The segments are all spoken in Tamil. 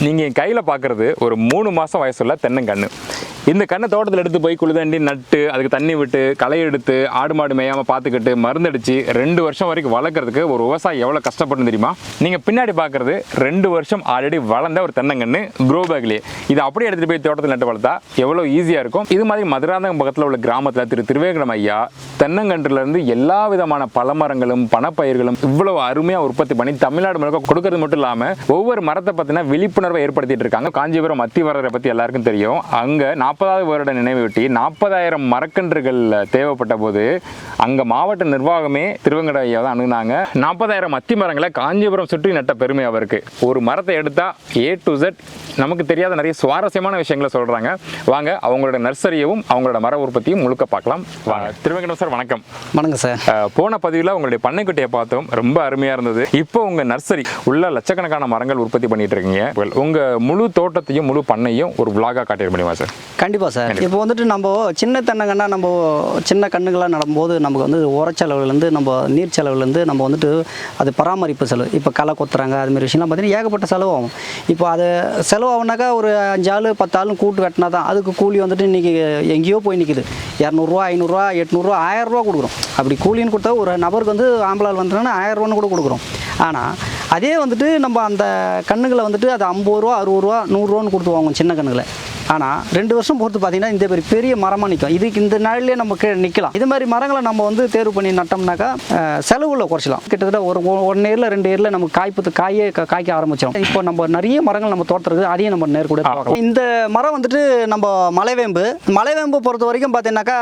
நீங்கள் என் கையில் பார்க்குறது ஒரு மூணு மாதம் வயசுள்ள தென்னங்கன்று இந்த கண்ணை தோட்டத்தில் எடுத்து போய் குளிதண்டி நட்டு அதுக்கு தண்ணி விட்டு களை எடுத்து ஆடு மாடு மேயாமல் பார்த்துக்கிட்டு மருந்தடிச்சு ரெண்டு வருஷம் வரைக்கும் வளர்க்குறதுக்கு ஒரு விவசாயி எவ்வளோ கஷ்டப்படும் தெரியுமா? நீங்கள் பின்னாடி பார்க்குறது ரெண்டு வருஷம் ஆல்ரெடி வளர்ந்த ஒரு தென்னங்கன்று க்ரோ பேக்லேயே இதை அப்படியே எடுத்துகிட்டு போய் தோட்டத்தில் நட்டு வளர்த்தா எவ்வளோ ஈஸியாக இருக்கும்? இது மாதிரி மதுராந்தகம் பக்கத்தில் உள்ள கிராமத்தில் திரு திருவேங்கடம் ஐயா தென்னங்கன்றுலேருந்து எல்லா விதமான பழமரங்களும் பணப்பயிர்களும் இவ்வளோ அருமையாக உற்பத்தி பண்ணி தமிழ்நாடு முழுக்க கொடுக்கறது மட்டும் இல்லாமல் ஒவ்வொரு மரத்தை பற்றின விழிப்புணர்வை ஏற்படுத்திட்டு இருக்காங்க. காஞ்சிபுரம் அத்திவரரை பற்றி எல்லாருக்கும் தெரியும். அங்கே நாற்பது நாற்பதாவது வருட நினைவையொட்டி நாற்பதாயிரம் மரக்கன்றுகள் தேவைப்பட்ட போது அங்கே மாவட்ட நிர்வாகமே திருவங்கட ஐயா தான் அணுகுனாங்க. நாற்பதாயிரம் அத்தி மரங்களை காஞ்சிபுரம் சுற்றி நட்ட பெருமை அவருக்கு. ஒரு மரத்தை எடுத்தா ஏ டு Z நமக்கு தெரியாத நிறைய சுவாரஸ்யமான விஷயங்களை சொல்றாங்க. வாங்க அவங்களோட நர்சரியவும் அவங்களோட மர உற்பத்தியும் முழுக்க பார்க்கலாம். வாங்க. திருவங்கடம் சார் வணக்கம். வணக்கம் சார். போன பதிவில் உங்களுடைய பண்ணைக்குட்டியை பார்த்தோம். ரொம்ப அருமையா இருந்தது. இப்போ உங்க நர்சரி உள்ள லட்சக்கணக்கான மரங்கள் உற்பத்தி பண்ணிட்டு இருக்கீங்க. Well, உங்க முழு தோட்டத்தையும் முழு பண்ணையும் ஒரு vlog-ஆ காட்டிட முடியுமா சார்? கண்டிப்பாக சார். இப்போ வந்துட்டு நம்ம சின்ன தென்னங்கன்னா நம்ம சின்ன கண்ணுகளாக நடும்போது நமக்கு வந்து உரச்செலவுலேருந்து நம்ம நீர் செலவுலேருந்து நம்ம வந்துட்டு அது பராமரிப்பு செலவு. இப்போ களை கொத்துறாங்க அது மாதிரி விஷயம்லாம் பார்த்தீங்கன்னா ஏகப்பட்ட செலவாகும். இப்போ அது செலவாகுனாக்கா ஒரு அஞ்சு ஆள் பத்து ஆளும் கூட்டு வெட்டினா தான் அதுக்கு கூலி வந்துட்டு இன்றைக்கி எங்கேயோ போய் நிற்கிது இரநூறுவா ஐநூறுரூவா எட்நூறுரூவா ஆயிரரூவா கொடுக்குறோம். அப்படி கூலின்னு கொடுத்தா ஒரு நபருக்கு வந்து ஆம்பளால் வந்துட்டுனா ஆயிரரூவான்னு கூட கொடுக்குறோம். ஆனால் அதே வந்துட்டு நம்ம அந்த கண்ணுகளை வந்துட்டு அது ஐம்பது ரூபா அறுபது ரூபா நூறுரூவான்னு கொடுத்து வாங்குவோம் சின்ன கண்ணுகளை. ஆனால் ரெண்டு வருஷம் பொறுத்து பார்த்தீங்கன்னா இந்த பெரிய பெரிய மரமாக நிற்கும் இதுக்கு இந்த நாளிலே நம்ம கீழே நிற்கலாம் இது மாதிரி மரங்களை நம்ம வந்து தேர்வு பண்ணி நட்டோம்னாக்கா செலவுல குறைச்சலாம் கிட்டத்தட்ட ஒரு ஒன் இயரில் ரெண்டு இயரில் நம்ம காய்ப்பு காயே காய்க்க ஆரம்பிச்சிடும் இப்போ நம்ம நிறைய மரங்கள் நம்ம இருக்குது அதையும் நம்ம நேர்கூட பார்க்கலாம். இந்த மரம் வந்துட்டு நம்ம மலைவேம்பு. மலைவேம்பு பொறுத்த வரைக்கும் பார்த்தீங்கன்னாக்கா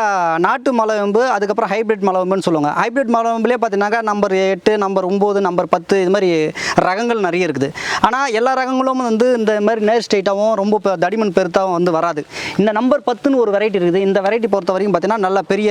நாட்டு மலைவேம்பு அதுக்கப்புறம் ஹைபிரிட் மலைவேம்புன்னு சொல்லுவாங்க. ஹைபிரிட் மலைவேம்புலேயே பார்த்தீங்கன்னாக்கா நம்பர் எட்டு நம்பர் ஒம்பது நம்பர் பத்து இது மாதிரி ரகங்கள் நிறைய இருக்குது. ஆனால் எல்லா ரகங்களும் வந்து இந்த மாதிரி நேர் ஸ்ட்ரைட்டாகவும் ரொம்ப தடிமன் பெருத்தாகவும் வந்து வராது. இந்த நம்பர் பத்துன்னு ஒரு வெரைட்டி இருக்குது. இந்த வெரைட்டி பொறுத்த வரைக்கும் பார்த்தீங்கன்னா நல்ல பெரிய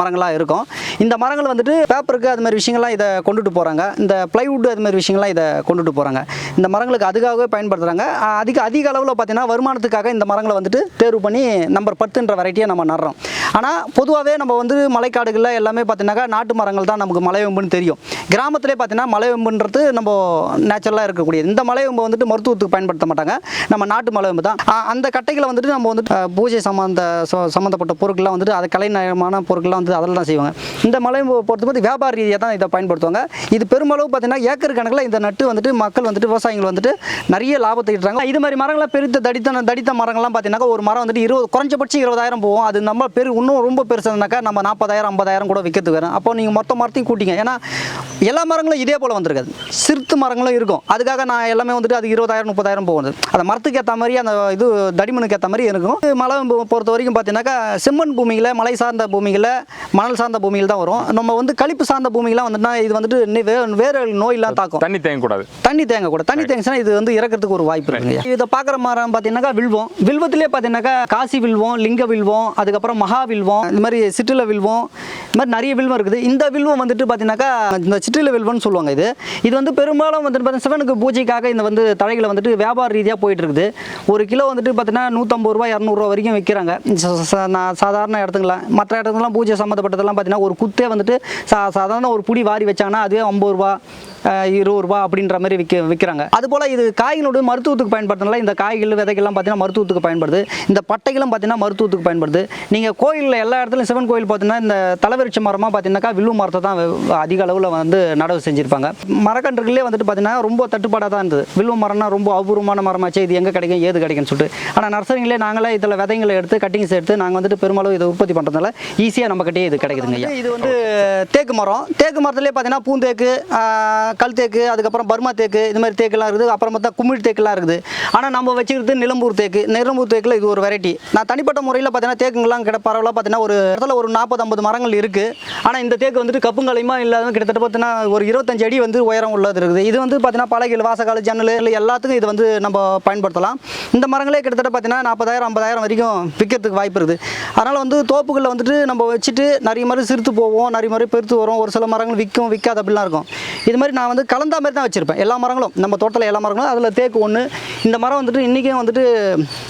மரங்களாக இருக்கும். இந்த மரங்கள் வந்துட்டு பேப்பருக்கு அது மாதிரி விஷயங்கள்லாம் இதை கொண்டுட்டு போகிறாங்க இந்த பிளைவுட் அது மாதிரி விஷயங்கள்லாம் இதை கொண்டுட்டு போகிறாங்க இந்த மரங்களுக்கு அதுக்காகவே பயன்படுத்துகிறாங்க அதிக அதிக அளவில் பார்த்தீங்கன்னா வருமானத்துக்காக இந்த மரங்களை வந்துட்டு தேர்வு பண்ணி நம்பர் பத்துன்ற வெரைட்டியை நம்ம நடுறோம். ஆனால் பொதுவாகவே நம்ம வந்து மலைக்காடுகளில் எல்லாமே பார்த்தீங்கன்னாக்கா நாட்டு மரங்கள் தான் நமக்கு மலைவெம்புன்னு தெரியும். கிராமத்திலே பார்த்தீங்கன்னா மலைவெம்புன்றது நம்ம நேச்சுரலாக இருக்கக்கூடியது. இந்த மலைவெம்பு வந்துட்டு மருத்துவத்துக்கு பயன்படுத்த மாட்டாங்க. நம்ம நாட்டு மலைவெம்பு தான். அந்த கட்டைகளை வந்துட்டு நம்ம வந்துட்டு பூஜை சம்மந்த ச- சம்மந்தப்பட்ட பொருட்கள்லாம் வந்துட்டு அது கலைநயமான பொருட்கள்லாம் வந்து அதில் தான் செய்வாங்க. இந்த மலைவெம்பு பொறுத்த போது வியாபார ரீதியாக தான் இதை பயன்படுத்துவாங்க. இது பெருமளவு பார்த்தீங்கன்னா ஏக்கர் கணக்கில் இந்த நட்டு வந்துட்டு மக்கள் வந்துட்டு விவசாயிகள் வந்துட்டு நிறைய லாபத்தை ஈட்டுறாங்க. இது மாதிரி மரங்கள்லாம் பெருத்த தடித்த தடித்த மரங்கள்லாம் பார்த்தீங்கன்னா ஒரு மரம் வந்துட்டு இருபது குறைஞ்சபட்சம் இருபதாயிரம் போகும். அது நம்ம பெரு இன்னும் ரொம்ப பெருசுனாக்கா நம்ம நாற்பதாயிரம் ஐம்பதாயிரம் கூட விற்கிறதுக்கு வரும் அப்போ நீங்கள் மொத்த மரத்தையும் கூட்டிங்க. ஏன்னா எல்லா மரங்களும் இதே போல் வந்திருக்காது. சிறுத்து மரங்களும் இருக்கும். அதுக்காக நான் எல்லாமே வந்துட்டு அது இருபதாயிரம் முப்பதாயிரம் போகுது. அந்த மரத்துக்கு ஏற்ற மாதிரி அந்த இது தடிமனுக்கு ஏற்ற மாதிரி இருக்கும். மலை பொறுத்த வரைக்கும் பார்த்தீங்கன்னாக்கா செம்மண் பூமியில் மலை சார்ந்த பூமிகளில் மணல் சார்ந்த பூமியில் தான் வரும். நம்ம வந்து கழிப்பு சார்ந்த பூமிகள்லாம் வந்துட்டுனா இது வந்துட்டு வேறு நோயெல்லாம் தாக்கும். தண்ணி தேங்கக்கூடாது. தண்ணி தேங்க கூட தண்ணி தேங்கிச்சுன்னா இது வந்து இறக்கிறதுக்கு ஒரு வாய்ப்பு இருக்குங்க. இதை பார்க்குற மரம் பார்த்தீங்கன்னாக்கா வில்வம். வில்வத்திலே பார்த்தீங்கன்னாக்கா காசி வில்வம் லிங்க வில்வம் அதுக்கப்புறம் மகா வில்வம் இந்த மாதிரி சிற்றில வில்வம் இந்த மாதிரி நிறைய வில்வம் இருக்குது. இந்த வில்வம் வந்துட்டு பார்த்தீங்கன்னாக்கா இந்த சிற்றில வில்வம்னு சொல்லுவாங்க இது. இது வந்து பெரும்பாலும் வந்துட்டு பார்த்தீங்கன்னா சிவனுக்கு பூஜைக்காக இந்த வந்து தழைகளை வந்துட்டு வியாபார ரீதியாக போயிட்டு இருக்குது. ஒரு கிலோ வந்துட்டு பார்த்தீங்கன்னா நூற்றம்பது ரூபா இரநூறுவா வரைக்கும் விற்கிறாங்க நான் சாதாரண இடத்துங்களாம் மற்ற இடத்துலலாம் பூஜை சம்மந்தப்பட்டதெல்லாம் பார்த்தீங்கன்னா ஒரு குத்தே வந்துட்டு சா சாதாரண ஒரு புடி வாரி வச்சாங்கன்னா அதுவே ஐம்பது ரூபா இருபது ரூபா அப்படின்ற மாதிரி விற்க விற்கிறாங்க அதுபோல் இது காய்களோட மருத்துவத்துக்கு பயன்படுத்தினால இந்த காய்கள் விதைகள்லாம் பார்த்தீங்கன்னா மருத்துவத்துக்கு பயன்படுது. இந்த பட்டைகளும் பார்த்தீங்கன்னா மருத்துவத்துக்கு பயன்படுது. நீங்கள் கோயிலில் எல்லா இடத்துலையும் சிவன் கோயில் பார்த்தீங்கன்னா இந்த தலைவரிச்ச மரமாக பார்த்தீங்கன்னாக்கா வில்லு மரத்தை தான் அதிக அளவில் வந்து நடவு செஞ்சுருப்பாங்க. மரக்கன்றுகளே வந்துட்டு பார்த்தீங்கன்னா ரொம்ப தட்டுப்பாடாக தான் இருந்தது. வில்வ மரம்னா ரொம்ப அபூர்வமான மரமாச்சு இது எங்கே கிடைக்கும் ஏது கிடைக்கும்னு சொல்லிட்டு. ஆனால் நர்சரிங்களே நாங்களே இதில் விதைங்களை எடுத்து கட்டிங்ஸ் எடுத்து நாங்கள் வந்துட்டு பெருமளவு இதை உற்பத்தி பண்ணுறதுனால ஈஸியாக நம்மக்கிட்டே இது கிடைக்குதுங்க இது வந்து தேக்கு மரம். தேக்கு மரத்துலேயே பார்த்தீங்கன்னா பூந்தேக்கு கல் தேக்கு அதுக்கப்புறம் பர்மா தேக்கு இது மாதிரி தேக்கெல்லாம் இருக்குது. அப்புறம் பார்த்தா குமிழ் தேக்கெல்லாம் இருக்குது. ஆனால் நம்ம வச்சுக்கிறது நிலம்பூர் தேக்கு. நிலம்பூர் தேக்கில் இது ஒரு வெரைட்டி நான் தனிப்பட்ட முறையில் பார்த்தீங்கன்னா தேக்குங்கெல்லாம் கிட்ட பரவலாக பார்த்தீங்கன்னா ஒரு இடத்துல ஒரு நாற்பது ஐம்பது மரங்கள் இருக்குது ஆனால் இந்த தேக்கு வந்துட்டு கப்புங்கலையுமா இல்லாத கிட்டத்தட்ட பார்த்தீங்கன்னா ஒரு இருபத்தஞ்சு அடி வந்து உயரம் உள்ளது இருக்குது. இது வந்து பார்த்தீங்கன்னா பலகைகள் வாசகால ஜன்னல் இல்லை எல்லாத்துக்கும் இது வந்து நம்ம பயன்படுத்தலாம். இந்த மரங்களே கிட்டத்தட்ட பார்த்தீங்கன்னா நாற்பதாயிரம் ஐம்பதாயிரம் வரைக்கும் விற்கிறதுக்கு வாய்ப்பு இருக்குது. அதனால் வந்து தோப்புகளில் வந்துட்டு நம்ம வச்சுட்டு நிறைய மாதிரி சிரித்து போவோம் நிறைய மாதிரி பெருத்து வரும். ஒரு சில மரங்கள் விற்கும் விற்காது அப்படிலாம் இருக்கும். இது மாதிரி நான் வந்து கலந்தா மாதிரி தான் வச்சுருப்பேன். எல்லா மரங்களும். நம்ம தோட்டத்தில் எல்லா மரங்களும். அதில் தேக்கு ஒன்று இந்த மரம் வந்துட்டு இன்றைக்கும் வந்துட்டு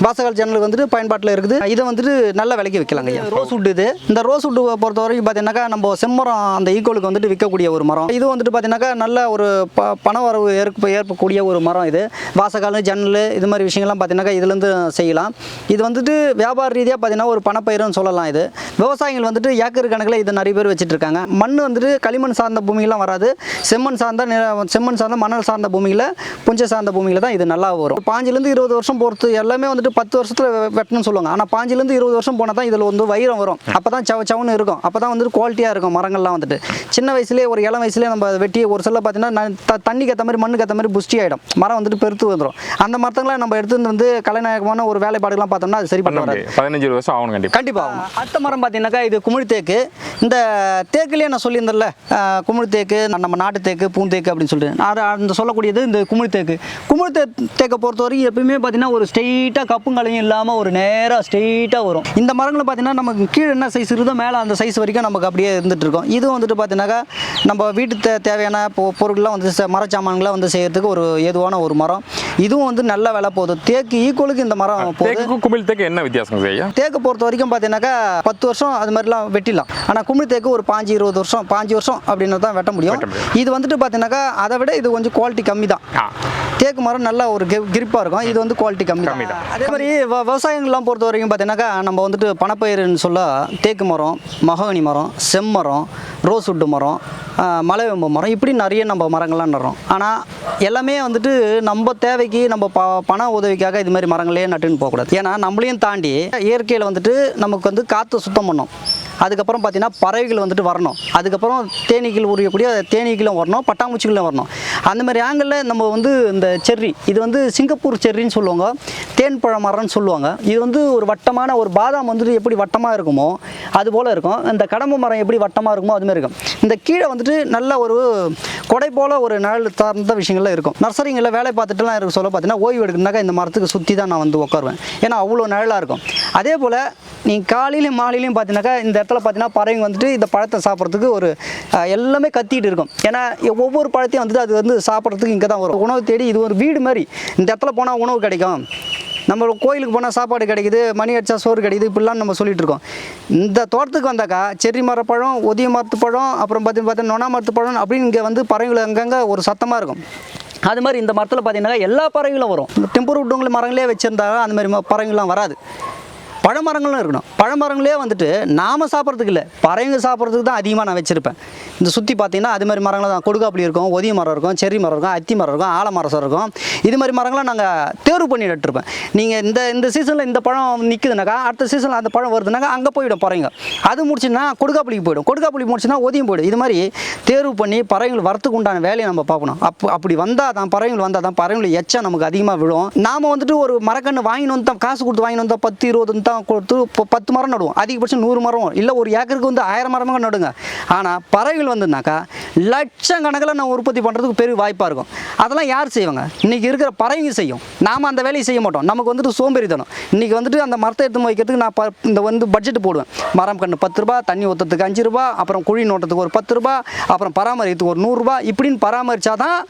வாசகால் ஜன்னலுக்கு வந்துட்டு பயன்பாட்டில் இருக்குது. இதை வந்துட்டு நல்ல விலைக்கு விற்கலாங்க ஐயா. ரோஸ் வுட் இது. இந்த ரோஸ் வுட் பொறுத்த வரைக்கும் பார்த்தீங்கன்னாக்கா நம்ம செம்மரம் அந்த ஈக்குவலுக்கு வந்துட்டு விற்கக்கூடிய ஒரு மரம். இது வந்துட்டு பார்த்தீங்கன்னாக்கா நல்ல ஒரு ப பண வரவு ஏற்ப ஏற்பக்கூடிய ஒரு மரம் இது. வாசகால் ஜன்னல் இது மாதிரி விஷயங்கள்லாம் பார்த்தீங்கன்னாக்கா இதுலேருந்து செய்யலாம். இது வந்துட்டு வியாபார ரீதியாக பார்த்தீங்கன்னா ஒரு பணப்பயிர்னு சொல்லலாம் இது. விவசாயிகள் வந்துட்டு ஏக்கர் கணக்கில் இது நிறைய பேர் வச்சுட்டு இருக்காங்க. மண் வந்துட்டு களிமண் சார்ந்த பூமியெல்லாம் வராது. செம்மண் சார்ந்த நில- செம்மண் சார்ந்த மணல் சார்ந்த பூமியில் புஞ்ச சார்ந்த பூமியில் தான் இது நல்லா வரும். பாஞ்சிலேருந்து இருபது வருஷம் பொறுத்து எல்லாமே வந்துட்டு பத்து வருஷத்தில் வெட்டணும்னு சொல்லுவாங்க. ஆனால் பாஞ்சிலேருந்து இருபது வருஷம் போனால் தான் இதில் வந்து வைரம் வரும். அப்போ தான் சவ சவன்னு இருக்கும். அப்போ தான் வந்துட்டு குவாலிட்டியாக இருக்கும் மரங்கள்லாம் வந்துட்டு. சின்ன வயசுலேயே ஒரு இளம் வயசுலேயே நம்ம வெட்டி ஒரு சில பார்த்தீங்கன்னா தண்ணிக்கு ஏற்ற மாதிரி மண்ணுக்கு ஏற்ற மாதிரி புஷ்டி ஆகிடும் மரம் வந்துட்டு பெருத்து வந்துடும் அந்த மரத்தங்களை நம்ம எடுத்துட்டு வந்து கலைநாயகமான ஒரு வேலைப்பாடுகள்லாம் பார்த்தோம்னா அது சரி பண்ண வராது. பதினஞ்சு வருஷம் ஆகணும் கண்டிப்பாக கண்டிப்பாக அடுத்த மரம் பார்த்தீங்கன்னாக்கா இது குமிழ் தேக்கு இந்த தேக்குலேயே நான் சொல்லியிருந்தேன்ல குமிழ் தேக்கு நம்ம நாட்டு தேக்கு பூந்தேக்கு அப்படின்னு சொல்லிட்டு. அது அந்த சொல்லக்கூடியது இந்த குமிழ் தேக்கு. குமிழ் தே தேக்கை பொறுத்த வரைக்கும் எப்பயுமே பார்த்தீங்கன்னா ஒரு ஸ்ட்ரெயிட்டாக கப்பும் கலையும் இல்லாமல் ஒரு நேராக ஸ்ட்ரெயிட்டாக வரும். இந்த மரங்களை பார்த்தீங்கன்னா நமக்கு கீழே என்ன சைஸ் இருக்குதோ மேலே அந்த சைஸ் வரைக்கும் நமக்கு அப்படியே இருந்துட்டு இருக்கும். இது வந்துட்டு பார்த்தீங்கன்னாக்கா நம்ம வீட்டு தே தேவையான பொ- பொருட்கள்லாம் வந்து மரச்சாமான்கள்லாம் வந்து செய்யறதுக்கு ஒரு ஏதுவான ஒரு மரம். இதுவும் வந்து நல்ல விலை போகுது. தேக்கு ஈக்குவலுக்கு இந்த மரம் போகுது. குமிழ் தேக்கு என்ன வித்தியாசம் ஐயா தேக்கு பொறுத்த வரைக்கும் பார்த்தீங்கன்னாக்கா பத்து வருஷம் அது மாதிரிலாம் வெட்டிடலாம். ஆனால் குமிழ் தேக்கு ஒரு பாஞ்சு இருபது வருஷம் பாஞ்சு வருஷம் அப்படின்னு தான் வெட்ட முடியும். இது வந்துட்டு பார்த்தீங்கன்னாக்கா அதை விட இது கொஞ்சம் குவாலிட்டி கம்மி தான் தேக்கு மரம் நல்ல ஒரு கிரிப்பாக இருக்கும். இது வந்து குவாலிட்டி கம்மி கம்மி தான் அதே மாதிரி விவசாயங்கள்லாம் பொறுத்த வரைக்கும் பார்த்தீங்கன்னாக்கா நம்ம வந்துட்டு பணப்பயிர்னு சொல்ல தேக்கு மரம் மகோனி மரம் செம்மரம் ரோஸ் வுட்டு மரம் மலைவேம்பு மரம் இப்படி நிறைய நம்ம மரங்கள்லாம் நடுறோம். ஆனால் எல்லாமே வந்துட்டு நம்ம தேவைக்கு நம்ம ப பண உதவிக்காக இது மாதிரி மரங்களே நட்டுன்னு போகக்கூடாது. ஏன்னா நம்மளையும் தாண்டி இயற்கையில் வந்துட்டு நமக்கு வந்து காற்று சுத்தம் பண்ணும். அதுக்கப்புறம் பார்த்தீங்கன்னா பறவைகள் வந்துட்டு வரணும். அதுக்கப்புறம் தேனீக்கள் உரியக்கூடிய தேனீக்களும் வரணும் பட்டாம்பூச்சிகளும் வரணும். அந்த மாதிரி ஆங்கிளில் நம்ம வந்து இந்த செர்ரி இது வந்து சிங்கப்பூர் செர்ரின்னு சொல்லுவாங்க. தேன் பழ மரம்னு சொல்லுவாங்க. இது வந்து ஒரு வட்டமான ஒரு பாதாம் வந்துட்டு எப்படி வட்டமாக இருக்குமோ அது போல் இருக்கும். இந்த கடம்பு மரம் எப்படி வட்டமாக இருக்குமோ அதுமாதிரி இருக்கும். இந்த கீழே வந்துட்டு நல்ல ஒரு கொடை போல் ஒரு நிழல் சார்ந்த விஷயங்கள்லாம் இருக்கும். நர்சரிங்களில் வேலை பார்த்துட்டுலாம் இருக்க சொல்ல பார்த்தீங்கன்னா ஓய்வு எடுக்கணுனாக்கா இந்த மரத்துக்கு சுற்றி தான் நான் வந்து உட்காருவேன் ஏன்னா அவ்வளோ நிழலாக இருக்கும். அதே போல் நீங்கள் காலையிலையும் மாலையிலையும் பார்த்தீங்கன்னாக்கா இந்த இடத்துல பார்த்தீங்கன்னா பறவைங்க வந்துட்டு இந்த பழத்தை சாப்பிட்றதுக்கு ஒரு எல்லாமே கத்திட்டு இருக்கும். ஏன்னா ஒவ்வொரு பழத்தையும் வந்துட்டு அது வந்து சாப்பிட்றதுக்கு இங்கே தான் வரும். உணவு தேடி இது ஒரு வீடு மாதிரி இந்த இடத்துல போனால் உணவு கிடைக்கும். நம்ம கோயிலுக்கு போனால் சாப்பாடு கிடைக்குது மணி அடித்தா சோறு கிடைக்குது இப்படிலாம் நம்ம சொல்லிகிட்டு இருக்கோம். இந்த தோட்டத்துக்கு வந்தாக்கா செர்ரி மரப்பழம் ஒதிய மரத்து பழம் அப்புறம் பார்த்தீங்கன்னா பார்த்தா நொனா மரத்து பழம் அப்படின்னு இங்கே வந்து பறவைகள் அங்கங்கே ஒரு சத்தமாக இருக்கும். அது மாதிரி இந்த மரத்தில் பார்த்தீங்கன்னா எல்லா பறவைகளும் வரும். இந்த டெம்பர் விட்டவங்களை மரங்களே வச்சுருந்தா அந்த மாதிரி பறவைகள்லாம் வராது. பழமரங்களும் இருக்கணும். பழமரங்களே வந்துட்டு நாம சாப்பிட்றதுக்கு இல்லை. பறவைங்க சாப்பிட்றதுக்கு தான் அதிகமாக நான் வச்சுருப்பேன். இந்த சுற்றி பார்த்தீங்கன்னா அது மாதிரி மரங்கள் தான். கொடுக்காப்புளி இருக்கும் ஒதிய மரம் இருக்கும் செரி மரம் இருக்கும் அத்தி மரம் இருக்கும் ஆலமரம் இருக்கும். இது மாதிரி மரங்களை நாங்கள் தேர்வு பண்ணி நட்டுருப்பேன் நீங்கள் இந்த இந்த சீசனில் இந்த பழம் நிற்குதுனாக்கா அடுத்த சீசனில் அந்த பழம் வருதுனாக்கா அங்கே போயிடும் பறவைங்க. அது முடிச்சுன்னா கொடுக்காப்புளிக்கு போயிடும். கொடுக்காப்புளி முடிச்சுன்னா ஒதியம் போயிடும். இது மாதிரி தேர்வு பண்ணி பறவைகள் வரத்துக்கு உண்டான வேலையை நம்ம பார்க்கணும். அப்போ அப்படி வந்தால் தான் பறவைகள் வந்தால் தான் பறவைகள் எச்சம் நமக்கு அதிகமாக விழும். நாம் வந்துட்டு ஒரு மரக்கன்று வாங்கின்னு வந்து காசு கொடுத்து வாங்கின்னு வந்தால் பத்து இருபது வந்து மரம் கொடுத்து இப்போ பத்து மரம் நடுவோம். அதிகபட்சம் நூறு மரம். இல்லை ஒரு ஏக்கருக்கு வந்து ஆயிரம் மரமாக நடுங்க. ஆனால் பறவைகள் வந்துனாக்கா லட்சக்கணக்கில் நான் உற்பத்தி பண்ணுறதுக்கு பெரிய வாய்ப்பாக இருக்கும். அதெல்லாம் யார் செய்வாங்க? இன்றைக்கி இருக்கிற பறவைங்க செய்யும். நாம் அந்த வேலையை செய்ய மாட்டோம். நமக்கு வந்துட்டு சோம்பேறித்தனம். இன்றைக்கி வந்துட்டு அந்த மரத்தை எடுத்து வைக்கிறதுக்கு நான் ப- இந்த வந்து பட்ஜெட் போடுவேன். மரம் கன்று பத்து ரூபா தண்ணி ஊற்றுறதுக்கு அஞ்சு ரூபா அப்புறம் குழி நோட்டத்துக்கு ஒரு பத்து ரூபா அப்புறம் பராமரிக்கிறதுக்கு ஒரு நூறுரூபா இப்படின்னு பராமரித்தா தான்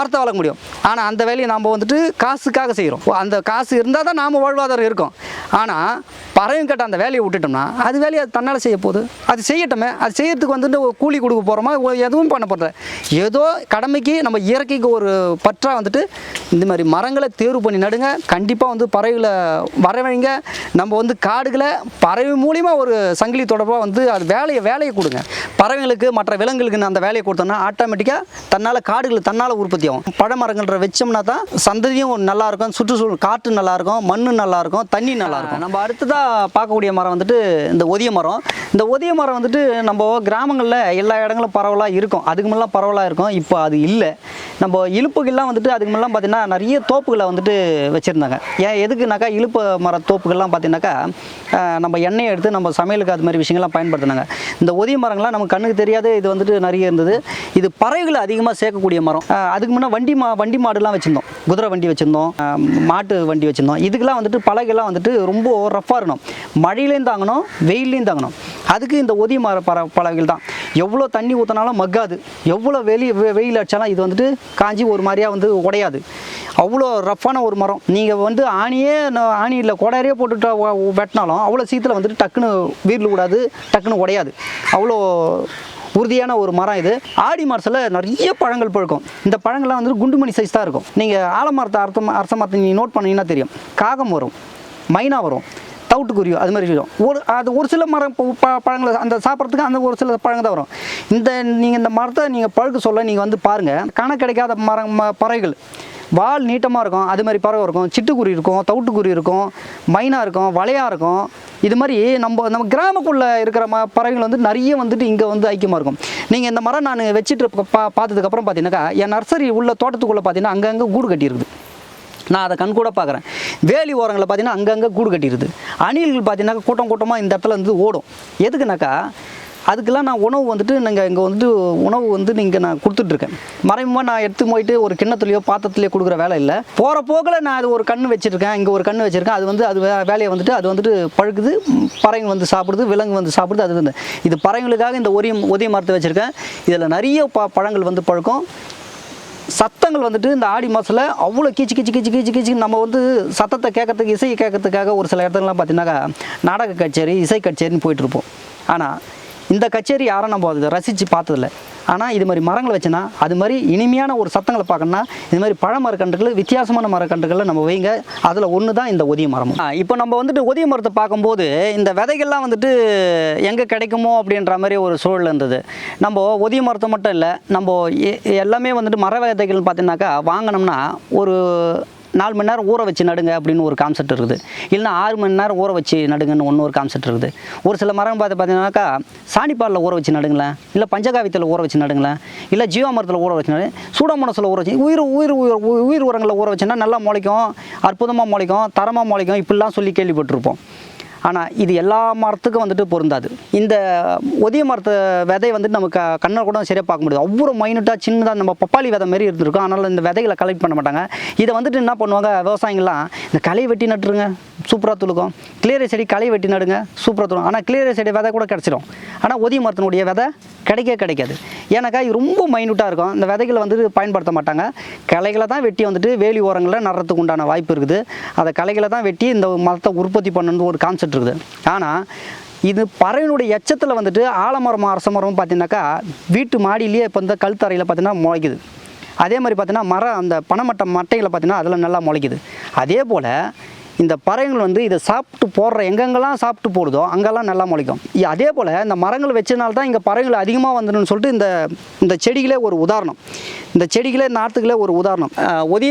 மரத்தை வளர்க்க முடியும். ஆனால் அந்த வேலையை நாம் வந்துட்டு காசுக்காக செய்கிறோம் அந்த காசு இருந்தால் தான் நாம் வாழ்வாதாரம் இருக்கும். ஆனால் பறவையும் கேட்ட அந்த வேலையை விட்டுட்டோம்னா அது வேலையை அது தன்னால் செய்ய போகுது. அது செய்யட்டுமே. அது செய்யறதுக்கு வந்துட்டு கூலி கொடுக்க போகிறோமா எதுவும் பண்ண போகிறேன் ஏதோ கடமைக்கு நம்ம இயற்கைக்கு ஒரு பற்றா வந்துட்டு இந்த மாதிரி மரங்களை தேர்வு பண்ணி நடுங்க கண்டிப்பாக வந்து பறவைகளை வரவழைங்க. நம்ம வந்து காடுகளை பறவை மூலிமா ஒரு சங்கிலி தொடர்பாக வந்து அது வேலையை வேலையை கொடுங்க. பறவைங்களுக்கு மற்ற விலங்குகளுக்கு அந்த வேலையை கொடுத்தோம்னா ஆட்டோமேட்டிக்காக தன்னால் காடுகள் தன்னால் உற்பத்தி ஆகும். பழமரங்கள்ன்ற வச்சோம்னா தான் சந்ததியும் நல்லா இருக்கும் சுற்றுச்சூழல் காற்று நல்லா இருக்கும் மண்ணு நல்லா இருக்கும் தண்ணி நல்லா இருக்கும். நம்ம அடுத்ததாக பார்க்கக்கூடிய மரம் வந்துட்டு இந்த ஒதிய மரம். இந்த ஒதிய மரம் வந்துட்டு நம்ம கிராமங்களில் எல்லா இடங்களும் பரவலாக இருக்கும். அதுக்கு முன்னெல்லாம் பரவலாக இருக்கும். இப்போ அது இல்லை. நம்ம இழுப்புகள்லாம் வந்துட்டு அதுக்கு முன்னெல்லாம் பார்த்திங்கன்னா நிறைய தோப்புகளை வந்துட்டு வச்சுருந்தாங்க. ஏன் எதுக்குனாக்கா இழுப்பு மர தோப்புகள்லாம் பார்த்தீங்கன்னாக்கா நம்ம எண்ணெயை எடுத்து நம்ம சமையலுக்கு அது மாதிரி விஷயங்கள்லாம் பயன்படுத்தினாங்க. இந்த ஒதிய மரங்கள்லாம் நமக்கு கண்ணுக்கு தெரியாது. இது வந்துட்டு நிறைய இருந்தது. இது பறவைகளை அதிகமாக சேர்க்கக்கூடிய மரம். அதுக்கு முன்னே வண்டி மா வண்டி மாடுலாம் வச்சுருந்தோம். குதிரை வண்டி வச்சுருந்தோம். மாட்டு வண்டி வச்சுருந்தோம். இதுக்கெல்லாம் வந்துட்டு பலகைலாம் வந்துட்டு ரொம்ப ரஃப்பாக இருக்கணும். மழையிலையும் தாங்கணும் வெயிலையும் தாங்கணும். அதுக்கு இந்த ஒதி மர பற பலகைகள் தான். எவ்வளோ தண்ணி ஊற்றினாலும் மக்காது. எவ்வளோ வெளி வெ- வெயில் அடித்தாலும் இது வந்துட்டு காஞ்சி ஒரு மாதிரியாக வந்து உடையாது. அவ்வளோ ரஃப்பான ஒரு மரம். நீங்கள் வந்து ஆணியே ஆணி இல்லை கொடையரே போட்டுட்டு வெட்டினாலும் அவ்வளோ சீத்தில் வந்துட்டு டக்குன்னு வீரில் விடாது டக்குன்னு உடையாது. அவ்வளோ உறுதியான ஒரு மரம் இது. ஆடி மாதத்தில் நிறைய பழங்கள் பழுக்கும். இந்த பழங்கள்லாம் வந்துட்டு குண்டுமணி சைஸ் தான் இருக்கும். நீங்கள் ஆலமரத்தை அர்த்தம் அரச மரத்தை நீங்கள் நோட் பண்ணீங்கன்னா தெரியும். காகம் வரும். மைனா வரும். தவிட்டுக்குருவி அது மாதிரி விஷயம். ஒரு அது ஒரு சில மரம் ப- அந்த சாப்பிட்றதுக்கு அந்த ஒரு சில பழங்கள் தான் வரும். இந்த நீங்கள் இந்த மரத்தை நீங்கள் பழுக்க சொல்ல நீங்கள் வந்து பாருங்கள் கணக்கு கிடைக்காத மரம் பறவைகள். வால் நீட்டமாக இருக்கும் அது மாதிரி பறவை இருக்கும். சிட்டுக்குருவி இருக்கும் தவிட்டுக்குருவி இருக்கும் மைனா இருக்கும் வளையா இருக்கும். இது மாதிரி நம்ம நம்ம கிராமக்குள்ளே இருக்கிற ம பறவைகள் வந்து நிறைய வந்துட்டு இங்கே வந்து ஐக்கியமாக இருக்கும். நீங்கள் இந்த மரம் நான் வச்சுட்டு பா பார்த்ததுக்கப்புறம் பார்த்தீங்கன்னாக்கா என் நர்சரி உள்ள தோட்டத்துக்குள்ளே பார்த்தீங்கன்னா அங்கங்கே கூடு கட்டியிருக்குது. நான் அதை கண் கூட பார்க்குறேன். வேலி ஓரங்களில் பார்த்தீங்கன்னா அங்கங்கே கூடு கட்டிடுது. அணில்கள் பார்த்தீங்கன்னா கூட்டம் கூட்டமாக இந்த இடத்துல இருந்து ஓடும். எதுக்குனாக்கா அதுக்கெல்லாம் நான் உணவு வந்துட்டு நாங்கள் இங்கே வந்துட்டு உணவு வந்து நீங்கள் நான் கொடுத்துட்ருக்கேன். மறைமுகமாக நான் எடுத்து போயிட்டு ஒரு கிண்ணத்துலையோ பாத்திரத்துலையோ கொடுக்குற வேலை இல்லை. போகிற போக்கில் நான் அது ஒரு கண் வச்சுருக்கேன். இங்கே ஒரு கண் வச்சுருக்கேன். அது வந்து அது வேலையை வந்துட்டு அது வந்துட்டு பழுக்குது. பறவைங்க வந்து சாப்பிடுது விலங்கு வந்து சாப்பிடுது. அது வந்து இது பறவைங்களுக்காக இந்த ஒரிய ஒதிய மரத்தை வச்சுருக்கேன். இதில் நிறைய ப பழங்கள் வந்து பழுக்கும். சத்தங்கள் வந்துட்டு இந்த ஆடி மாதத்தில் அவ்வளோ கீச்சு கீச்சு கீச்சு கீச்சு கீச்சு நம்ம வந்து சத்தத்தை கேட்கறதுக்கு இசையை கேட்கறதுக்காக ஒரு சில இடத்துலலாம் பார்த்தீங்கன்னாக்கா நாடக கச்சேரி இசை கச்சேரின்னு போயிட்டுருப்போம் ஆனால் இந்த கச்சேரி யாரும் நம்ம அதை ரசித்து பார்த்ததில்ல. ஆனால் இது மாதிரி மரங்களை வச்சுன்னா அது மாதிரி இனிமையான ஒரு சத்தங்களை பார்க்கணும்னா இது மாதிரி பழ மரக்கன்றுகள் வித்தியாசமான மரக்கன்றுகளை நம்ம வைங்க. அதில் ஒன்று தான் இந்த ஒதிய மரம் இப்போ நம்ம வந்துட்டு ஒதிய மரத்தை பார்க்கும்போது இந்த விதைகள்லாம் வந்துட்டு எங்கே கிடைக்குமோ அப்படின்ற மாதிரி ஒரு சூழல் இருந்தது. நம்ம ஒதிய மரத்தை மட்டும் இல்லை நம்ம எ- எல்லாமே வந்துட்டு மர விதைகள்னு பார்த்தீங்கன்னாக்கா வாங்கினோம்னா ஒரு நாலு மணி நேரம் ஊற வச்சு நடுங்க அப்படின்னு ஒரு கான்செப்ட் இருக்குது. இல்லைன்னா ஆறு மணி நேரம் ஊற வச்சு நடுங்கன்னு ஒன்று ஒரு கான்செப்ட் இருக்குது. ஒரு சில மரம் பார்த்து பார்த்தீங்கன்னாக்கா சாணிப்பாலில் ஊற வச்சு நடுங்களேன். இல்லை பஞ்சகாவியத்தில் ஊற வச்சு நடுங்களேன். இல்லை ஜீவாமரத்தில் ஊற வச்சு நடு சூடாமனசில் ஊற வச்சு உயிர் உயிர் உயிர் உ- உயிர் உரங்களில் ஊற வச்சுன்னா நல்லா முளைக்கும் அற்புதமாக முளைக்கும் தரமாக முளைக்கும் இப்படிலாம் சொல்லி கேள்விப்பட்டிருப்போம். ஆனால் இது எல்லா மரத்துக்கும் வந்துட்டு பொருந்தாது. இந்த ஒதிய மரத்து விதை வந்துட்டு நமக்கு க- கூட சரியாக பார்க்க முடியாது. அவ்வளோ மைனூட்டாக சின்னதாக நம்ம பப்பாளி விதை மாதிரி இருந்திருக்கும். அதனால் இந்த விதைகளை கலெக்ட் பண்ண மாட்டாங்க. இதை வந்துட்டு என்ன பண்ணுவாங்க விவசாயிங்களாம் இந்த களை வெட்டி நட்டுருங்க. சூப்பராக துளுக்கும். கிளியரை செடி களை வெட்டி நடுங்க. சூப்பராக துளும் ஆனால் கிளியரை செடி விதை கூட கிடச்சிடும் ஆனால் ஒதிய மரத்தினுடைய விதை கிடைக்கவே கிடைக்காது. ஏன்னாக்கா இது ரொம்ப மைனூட்டாக இருக்கும். இந்த விதைகளை வந்துட்டு பயன்படுத்த மாட்டாங்க. கலைகளை தான் வெட்டி வந்துட்டு வேலி ஓரங்களில் நடுறதுக்கு உண்டான வாய்ப்பு இருக்குது. அதை களைகளை தான் வெட்டி இந்த மரத்தை உற்பத்தி பண்ணணும்னு ஒரு கான்செப்ட் இருக்குது ஆனால் இது பறவையினுடைய எச்சத்தில் வந்துட்டு ஆலமரம் அரசமரம் பார்த்தீங்கன்னாக்கா வீட்டு மாடியிலேயே இப்போ இந்த கழுத்தறையில் பார்த்தீங்கன்னா முளைக்குது. அதே மாதிரி பார்த்தீங்கன்னா மரம் அந்த பனைமட்டை மட்டைகளை பார்த்தீங்கன்னா அதில் நல்லா முளைக்குது. அதே போல் இந்த பறவைகள் வந்து இதை சாப்பிட்டு போடுற எங்கெங்கெல்லாம் சாப்பிட்டு போடுதோ அங்கெல்லாம் நல்லா முளைக்கும். அதே போல் இந்த மரங்கள் வச்சனால தான் இங்கே பறவைகள் அதிகமாக வந்துடும்னு சொல்லிட்டு இந்த இந்த செடிகளே ஒரு உதாரணம். இந்த செடிகளே நாற்றுகளே ஒரு உதாரணம். ஒதிய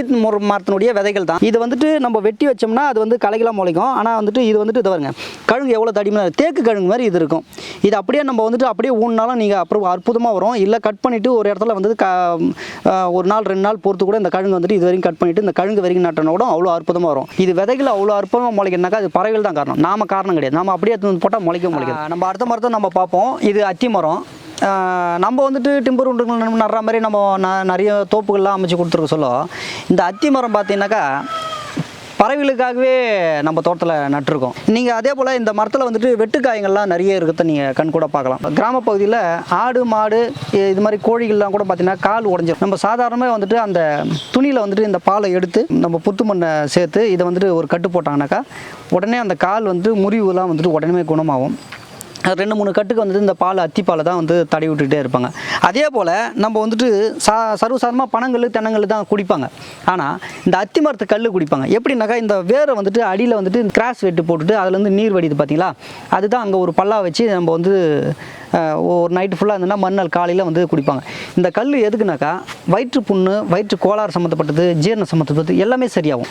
மரத்தினுடைய விதைகள் தான். இது வந்துட்டு நம்ம வெட்டி வச்சோம்னா அது வந்து களைகளாக முளைக்கும். ஆனால் வந்துட்டு இது வந்துட்டு இது வருங்க கழுங்கு எவ்வளோ தடிமையாக தேக்கு கழுங்கு மாதிரி இது இருக்கும். இது அப்படியே நம்ம வந்துட்டு அப்படியே ஊன்னாலும் நீங்கள் அப்புறம் அற்புதமாக வரும். இல்லை கட் பண்ணிவிட்டு ஒரு இடத்துல வந்து க ஒரு நாள் ரெண்டு நாள் பொறுத்து கூட இந்த கழுங்கு வந்துட்டு இது வரைக்கும் கட் பண்ணிவிட்டு இந்த கழுங்கு வரைக்கும் நட்டனா கூட அவ்வளோ அற்புதமாக வரும். இது விதைகள் அவ்வளோ அற்புதமாக முளைக்கணுனாக்கா அது பறவைகள் தான் காரணம். நாம காரணம் கிடையாது. நாம அப்படியே எடுத்து போட்டால் முளைக்க முளைக்கும் நம்ம அடுத்த மரத்தை நம்ம பார்ப்போம். இது அத்தி மரம். நம்ம வந்துட்டு டிம்பர் உண்டுகள் நடுற மாதிரி நம்ம ந- நிறைய தோப்புகள்லாம் அமைச்சு கொடுத்துருக்க சொல்ல இந்த அத்தி மரம் பார்த்தீங்கன்னாக்கா பறவைகளுக்காகவே நம்ம தோட்டத்தில் நட்டுருக்கோம். நீங்கள் அதே போல் இந்த மரத்தில் வந்துட்டு வெட்டுக்காயங்கள்லாம் நிறைய இருக்கிறத நீங்கள் கண் கூட பார்க்கலாம். கிராம பகுதியில் ஆடு மாடு இது மாதிரி கோழிகள்லாம் கூட பார்த்தீங்கன்னா கால் உடஞ்சிரும் நம்ம சாதாரணமாக வந்துட்டு அந்த துணியில் வந்துட்டு இந்த பாலை எடுத்து நம்ம புத்து மண்ணை சேர்த்து இதை வந்துட்டு ஒரு கட்டு போட்டாங்கனாக்கா உடனே அந்த கால் வந்து முறிவுலாம் வந்துட்டு உடனே குணமாகும். ரெண்டு மூணு கட்டுக்கு வந்துட்டு இந்த பால் அத்திப்பாலை தான் வந்து தடவி விட்டுகிட்டே இருப்பாங்க. அதே போல் நம்ம வந்துட்டு சா சர்வசாதாரணமாக பணங்கள் தென்னங்கள் தான் குடிப்பாங்க. ஆனால் இந்த அத்தி மரத்து கல் குடிப்பாங்க. எப்படின்னாக்கா இந்த வேரை வந்துட்டு அடியில் வந்துட்டு கிராஸ் வெட்டு போட்டுட்டு அதுலேருந்து நீர் வடிது பார்த்தீங்களா அதுதான் அங்கே ஒரு பல்லா வச்சு நம்ம வந்து ஒரு நைட்டு ஃபுல்லாக இருந்ததுன்னா மறுநாள் காலையில் வந்து குடிப்பாங்க. இந்த கல் எதுக்குனாக்கா வயிற்று புண்ணு வயிற்று கோளாறு சம்மந்தப்பட்டது ஜீரண சம்மந்தப்பட்டது எல்லாமே சரியாகும்.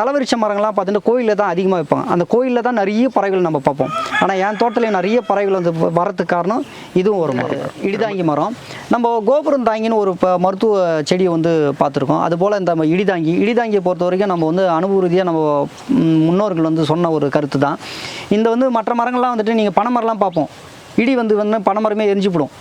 தலைவரிச்ச மரங்கள்லாம் பார்த்தீங்கன்னா கோயிலில் தான் அதிகமாக வைப்பாங்க. அந்த கோயிலில் தான் நிறைய பறவைகள் நம்ம பார்ப்போம். ஆனால் என் தோட்டத்தில் நிறைய பறவைகள் வந்து வரத்துக்கு வரதுக்கு காரணம் இதுவும் ஒரு மரம். இடிதாங்கி மரம். நம்ம கோபுரம் தாங்கின்னு ஒரு ப- மருத்துவ செடியை வந்து பார்த்துருக்கோம். அதுபோல் இந்த இடிதாங்கி இடிதாங்கியை பொறுத்த வரைக்கும் நம்ம வந்து அனுபவ ரீதியாக நம்ம முன்னோர்கள் வந்து சொன்ன ஒரு கருத்து தான் இந்த வந்து மற்ற மரங்கள்லாம் வந்துட்டு நீங்கள் பனைமரம்லாம் பார்ப்போம். இடி வந்து வந்து பனைமரமே எரிஞ்சுவிடும்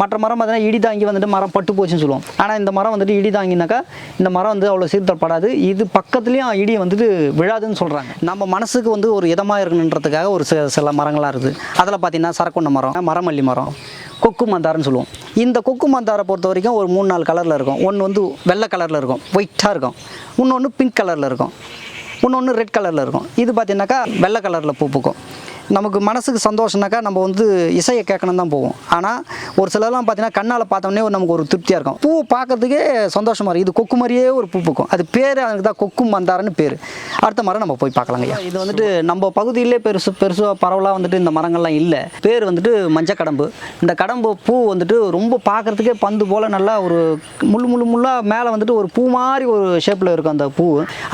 மற்ற மரம் பார்த்தீங்கன்னா இடி தாங்கி வந்துட்டு மரம் பட்டு போச்சுன்னு சொல்லுவோம். ஆனால் இந்த மரம் வந்துட்டு இடி தாங்கினாக்கா இந்த மரம் வந்து அவ்வளோ சீர்தரப்படாது இது பக்கத்துலேயும் இடி வந்துட்டு விழாதுன்னு சொல்கிறாங்க நம்ம மனசுக்கு வந்து ஒரு இதமாக இருக்கணுன்றதுக்காக ஒரு சில சில மரங்களாக இருக்குது. அதில் பார்த்தீங்கன்னா சரக்குண்ட மரம் மரமல்லி மரம் கொக்கு மந்தாரன்னு சொல்லுவோம். இந்த கொக்கு மந்தாரை பொறுத்த வரைக்கும் ஒரு மூணு நாலு கலரில் இருக்கும். ஒன்று வந்து வெள்ளை கலரில் இருக்கும் ஒயிட்டாக இருக்கும். இன்னொன்று பிங்க் கலரில் இருக்கும். இன்னொன்று ரெட் கலரில் இருக்கும். இது பார்த்தீங்கன்னாக்கா வெள்ளை கலரில் பூ பூக்கும். நமக்கு மனசுக்கு சந்தோஷம்னாக்கா நம்ம வந்து இசையை கேட்கணும் தான் போவோம். ஆனால் ஒரு சிலர்லாம் பார்த்தீங்கன்னா கண்ணால் பார்த்தோன்னே ஒரு நமக்கு ஒரு திருப்தியாக இருக்கும். பூ பார்க்கறதுக்கே சந்தோஷமாக இருக்கும். இது கொக்கு மாதிரியே ஒரு பூ பூக்கும். அது பேர் அதுக்கு தான் கொக்கு மந்தாரன்னு பேர். அடுத்த மரம் நம்ம போய் பார்க்கலாங்க ஐயா. இது வந்துட்டு நம்ம பகுதியிலே பெருசு பெருசாக பரவலாக வந்துட்டு இந்த மரங்கள்லாம் இல்லை. பேர் வந்துட்டு மஞ்சள் கடம்பு இந்த கடம்பு பூ வந்துட்டு ரொம்ப பார்க்கறதுக்கே பந்து போல் நல்லா ஒரு முள்ளு முள்ளு முள்ளாக மேலே வந்துட்டு ஒரு பூ மாதிரி ஒரு ஷேப்பில் இருக்கும் அந்த பூ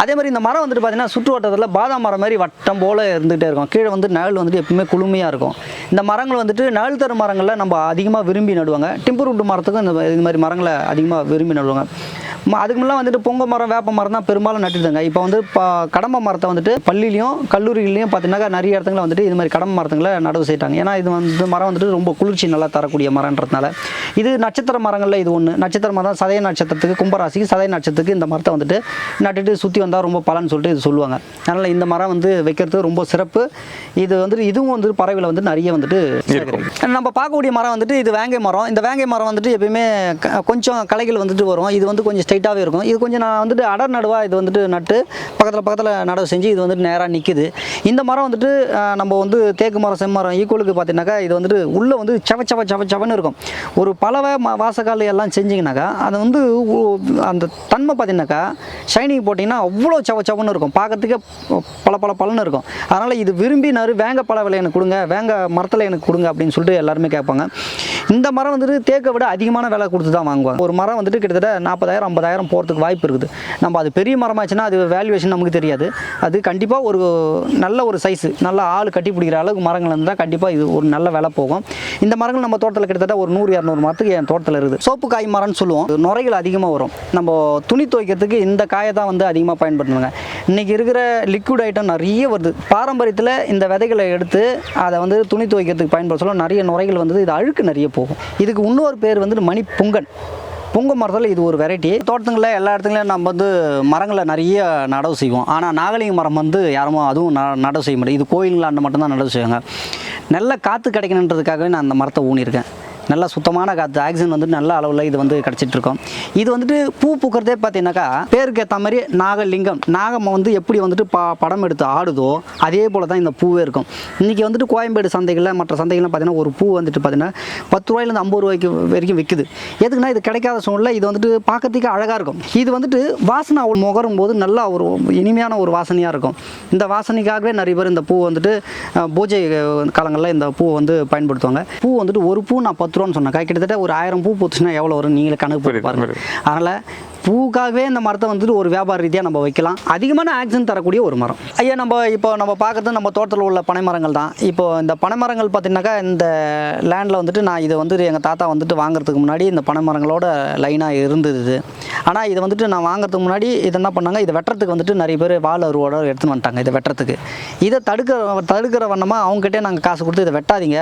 அதே மாதிரி இந்த மரம் வந்துட்டு பார்த்தீங்கன்னா சுற்று வட்டத்தில் பாதாம் மரம் மாதிரி வட்டம் போல் இருந்துகிட்டே இருக்கும். கீழே வந்து நிழல் வந்துட்டு எப்பவுமே குளுமையாக இருக்கும். இந்த மரங்கள் வந்துட்டு நிழல் மரங்களில் நம்ம அதிகமாக விரும்பி நடுவாங்க. டிம்பர் உட்டு மரத்துக்கும் இந்த இது மாதிரி மரங்களை அதிகமாக விரும்பி நடுவாங்க. அதுக்கு முன்னே வந்துட்டு பொங்க மரம் வேப்ப மரம் தான் பெரும்பாலும் நட்டுருந்தாங்க இப்போ வந்து ப கடம்ப மரத்தை வந்துட்டு பள்ளியிலையும் கல்லூரிகளையும் பார்த்தீங்கன்னா நிறைய இடத்துல வந்துட்டு இது மாதிரி கடம்ப மரத்துங்களை நடவு செய்யிட்டாங்க ஏன்னா இது வந்து மரம் வந்துட்டு ரொம்ப குளிர்ச்சி நல்லா தரக்கூடிய மரம்ன்றதுனால. இது நட்சத்திர மரங்களில் இது ஒன்று நட்சத்திர மரம் சதய நட்சத்திரத்துக்கு கும்பராசிக்கு சதய நட்சத்திரத்துக்கு இந்த மரத்தை வந்துட்டு நட்டுட்டு சுற்றி வந்தால் ரொம்ப பலன் சொல்லிட்டு இது சொல்லுவாங்க. அதனால் இந்த மரம் வந்து வைக்கிறது ரொம்ப சிறப்பு. இது வந்துட்டு இதுவும் வந்து பறவையில் வந்து நிறைய வந்துட்டு. நம்ம பார்க்கக்கூடிய மரம் வந்துட்டு இது வேங்கை மரம். இந்த வேங்கை மரம் வந்துட்டு எப்பயுமே கொஞ்சம் களைகள் வந்துட்டு வரும். இது வந்து கொஞ்சம் ஸ்ட்ரைட்டாகவே இருக்கும். இது கொஞ்சம் நான் வந்துட்டு அடர் நடுவாக இது வந்துட்டு நட்டு பக்கத்தில் பக்கத்தில் நடவு செஞ்சு இது வந்துட்டு நேராக நிற்குது இந்த மரம் வந்துட்டு நம்ம வந்து தேக்கு மரம் செம்மரம் ஈக்குவலுக்கு பார்த்தீங்கன்னாக்கா இது வந்துட்டு உள்ளே வந்து செவ செவ செவ செவன்னு இருக்கும். ஒரு பலவை ம வாசக்கால் எல்லாம் செஞ்சிங்கனாக்கா அது வந்து அந்த தன்மை பார்த்தீங்கன்னாக்கா ஷைனிங் போட்டிங்கன்னா அவ்வளோ செவ செவன்னு இருக்கும். பார்க்கறதுக்கே பல பல பலன்னு இருக்கும். அதனால் இது விரும்பி நறு வேங்க விலை எனக்கு கொடுங்க வேங்க மரத்தில் எனக்கு கொடுங்க அப்படின்னு சொல்லிட்டு எல்லாருமே கேட்பாங்க. இந்த மரம் வந்துட்டு தேக்கை விட அதிகமான விலை கொடுத்து தான் வாங்குவாங்க. ஒரு மரம் வந்துட்டு கிட்டத்தட்ட நாற்பதாயிரம் ஐம்பதாயிரம் போகிறதுக்கு வாய்ப்பு இருக்குது. நம்ம அது பெரிய மரமாச்சுன்னா அது வேல்யூவேஷன் நமக்கு தெரியாது. அது கண்டிப்பாக ஒரு நல்ல ஒரு சைஸு நல்ல ஆள் கட்டி பிடிக்கிற அளவுக்கு மரங்கள் இருந்தால் கண்டிப்பாக இது ஒரு நல்ல விலை போகும். இந்த மரங்கள் நம்ம தோட்டத்தில் கிட்டத்தட்ட ஒரு நூறு இரநூறு மரத்துக்கு என் தோட்டத்தில் இருக்குது. சோப்பு காய் மரம்னு சொல்லுவோம். நுரைகள் அதிகமாக வரும். நம்ம துணி துவைக்கிறதுக்கு இந்த காயை தான் வந்து அதிகமாக பயன்படுத்துவாங்க. இன்றைக்கி இருக்கிற லிக்விட் ஐட்டம் நிறைய வருது. பாரம்பரியத்தில் இந்த விதைகளை எடுத்து அதை வந்து துணி துவைக்கிறதுக்கு பயன்படுத்த சொல்ல நிறைய நுரைகள் வந்து இது அழுக்கு நிறைய போகும். இதுக்கு இன்னொரு பேர் வந்து மணி பொங்கன் புங்க மரத்தில் இது ஒரு வெரைட்டி தோட்டத்துங்களில் எல்லா இடத்துலையும் நம்ம வந்து மரங்களை நிறைய நடவு செய்வோம். ஆனால் நாகலிங்க மரம் வந்து யாரும் அதுவும் ந நடவு செய்ய முடியாது இது கோயிலுங்களாண்ட மட்டும்தான் நடவு செய்வாங்க. நல்ல காற்று கிடைக்கணுன்றதுக்காகவே நான் அந்த மரத்தை ஊனியிருக்கேன். நல்லா சுத்தமான காற்று ஆக்சிஜன் வந்து நல்ல அளவில் இது வந்து கிடச்சிட்டு இருக்கோம். இது வந்துட்டு பூ பூக்கிறதே பார்த்தீங்கன்னாக்கா பேருக்கு ஏற்ற மாதிரி நாகலிங்கம் நாகம் வந்து எப்படி வந்துட்டு ப படம் எடுத்து ஆடுதோ அதே போல் தான் இந்த பூவே இருக்கும். இன்றைக்கி வந்துட்டு கோயம்பேடு சந்தைகளில் மற்ற சந்தைகள்லாம் பார்த்தீங்கன்னா ஒரு பூ வந்துட்டு பார்த்தீங்கன்னா பத்து ரூபாயிலேருந்து ஐம்பது ரூபாய்க்கு வரைக்கும் விற்குது எதுக்குன்னா இது கிடைக்காத சூழ்நிலை இது வந்துட்டு பார்க்கறதுக்கு அழகாக இருக்கும். இது வந்துட்டு வாசனை அவள் முகரும் போது நல்லா ஒரு இனிமையான ஒரு வாசனையாக இருக்கும். இந்த வாசனைக்காகவே நிறைய பேர் இந்த பூ வந்துட்டு பூஜை காலங்களில் இந்த பூ வந்து பயன்படுத்துவாங்க. பூ வந்துட்டு ஒரு பூ நான் பத்து ரூபான்னு சொன்னேன் கிட்டத்தட்ட ஒரு ஆயிரம் பூ பூத்துச்சுன்னா எவ்வளோ வரும்? நீங்களே கணக்கு போட்டு புரியுது, பாருங்க. புரியுது. அதனால் பூக்காகவே இந்த மரத்தை வந்துட்டு ஒரு வியாபார ரீதியாக நம்ம வைக்கலாம். அதிகமான ஆக்சிஜன் தரக்கூடிய ஒரு மரம். ஐயா நம்ம இப்போ நம்ம பார்க்குறது நம்ம தோட்டத்தில் உள்ள பனை மரங்கள் தான். இப்போ இந்த பனை மரங்கள் பார்த்தீங்கன்னாக்கா இந்த லேண்டில் வந்துட்டு நான் இதை வந்துட்டு எங்கள் தாத்தா வந்துட்டு வாங்குறதுக்கு முன்னாடி இந்த பனை மரங்களோட லைனாக இருந்தது. ஆனால் இதை வந்துட்டு நான் வாங்குறதுக்கு முன்னாடி இதை என்ன பண்ணாங்க இதை வெட்டுறதுக்கு வந்துட்டு நிறைய பேர் வால் அருவோட எடுத்துன்னு வந்துட்டாங்க இதை வெட்டுறதுக்கு. இதை தடுக்கிற தடுக்கிற வண்ணமாக அவங்ககிட்டே நாங்கள் காசு கொடுத்து இதை வெட்டாதீங்க.